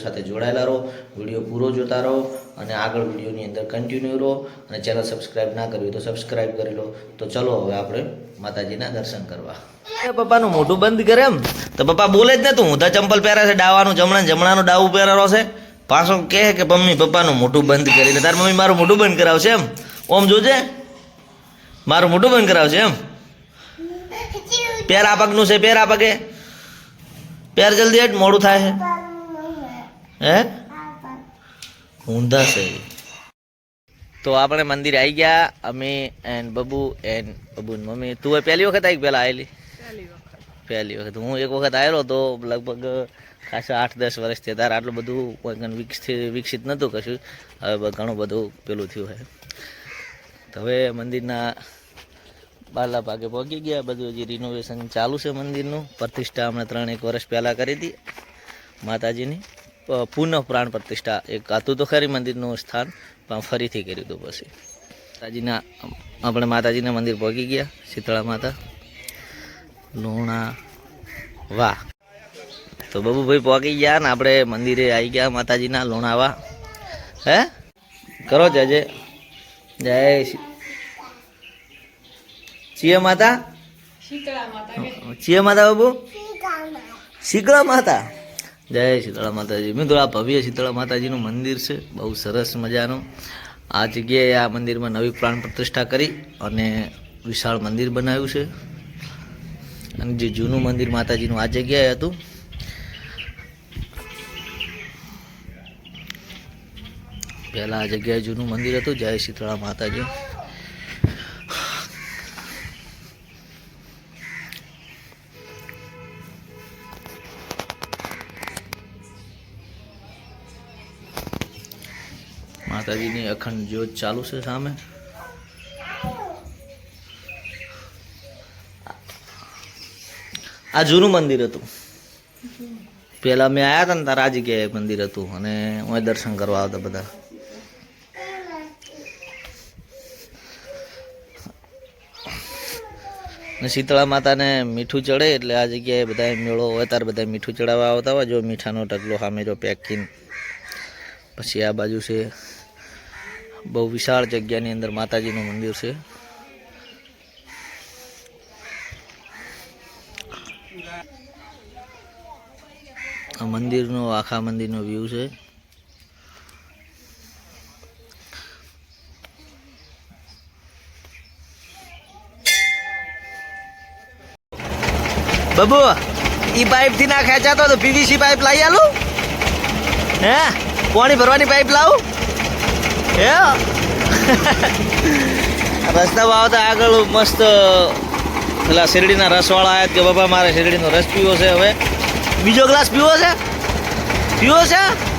Video સાથે જોડાયેલા રહો વીડિયો પૂરો જોતા રહો અને આગળ વિડીયોની અંદર કન્ટિન્યુ રહો અને ચેનલ સબસ્ક્રાઇબ ના કરવી તો સબસ્ક્રાઈબ કરી લો. તો ચલો હવે આપણે માતાજીના દર્શન કરવા. એ પપ્પાનું મોઢું બંધ કરે એમ. તો પપ્પા બોલે જ ને તું ઊંધા ચંપલ પહેરે છે ડાવાનું જમણા જમણાનું ડાવું પહેરેલો છે. પાછો કહે કે મમ્મી પપ્પાનું મોઢું બંધ કરીને તાર મમ્મી મારું મોઢું બંધ કરાવશે એમ. ઓમ જોજે. મારું મોઢું બંધ કરાવશે એમ. પેર આ પગનું છે પેર આ પગે. પેર જલ્દી હેઠ મોડું થાય છે. હે? ઊંધા છે. તો આપણે મંદિર આવી ગયા અમે and Babu and Babu mummy. તું એ પહેલી વખત આવી પહેલા આવેલી પહેલી વખત. હું એક વખત આવેલો તો લગભગ ખાસા આઠ દસ વર્ષથી ત્યારે આટલું બધું કોઈ વિકસિત વિકસિત નહોતું કશું. હવે ઘણું બધું પેલું થયું છે તો હવે મંદિરના બારલા ભાગે પહોંચી ગયા. બધું હજી રિનોવેશન ચાલુ છે મંદિરનું. પ્રતિષ્ઠા હમણાં ત્રણ એક વર્ષ પહેલાં કરી હતી માતાજીની. પુનઃ પ્રાણ પ્રતિષ્ઠા એક હતું તો ખરી મંદિરનું સ્થાન પણ ફરીથી કર્યું હતું પછી. માતાજીના આપણે માતાજીના મંદિર પહોંચી ગયા શીતળા માતા લુણા વાહ. તો બબુભાઈ પહોંચી ગયા ને આપણે મંદિરે આવી ગયા માતાજીના લુણાવા હે? કરો જજે જય. જય માતા? ચિયા માતા બાબુ? શીતળા માતા? જય શીતળા માતાજી. મિત્રો, આ ભવ્ય શીતળા માતાજીનું મંદિર છે. બહુ સરસ મજાનું. આ જગ્યાએ આ મંદિરમાં નવી પ્રાણ પ્રતિષ્ઠા કરી અને વિશાળ મંદિર બનાવ્યું છે. અને જે જૂનું મંદિર માતાજીનું આ જગ્યાએ હતું. પહેલાં આ જગ્યાએ જૂનું મંદિર હતું. જય શીતળા માતાજી. માતાજીની અખંડ જ્યોત ચાલુ છે સામે. આ જૂનું મંદિર હતું. પેલા મેં આવ્યા હતા ને તારા આ જગ્યાએ મંદિર હતું અને હું દર્શન કરવા આવતા બધા. ને શીતળા માતાને મીઠું ચડે એટલે આ જગ્યાએ બધા મેળો હોય ત્યારે બધા મીઠું ચડાવવા આવતા હોય. જો મીઠાનો ટકલો સામે જો પેકિંગ પછી આ બાજુ છે બહુ વિશાળ જગ્યાની અંદર માતાજીનું મંદિર છે. આ મંદિરનો, આખા મંદિરનો વ્યૂ છે. બબુ, ઈ પાઇપથી ના ખેંચાતો તો પીવીસી પાઇપ લાવી આલું? હે? પાણી ભરવાની પાઇપ લાવું? હે? રસ્તામાં આવતા આગળ મસ્ત પેલા શેરડીના રસવાળા આવ્યા કે બાબા મારે શેરડીનો રસ પીવો છે હવે. બીજો ગ્લાસ પીવો છે? પીવો છે?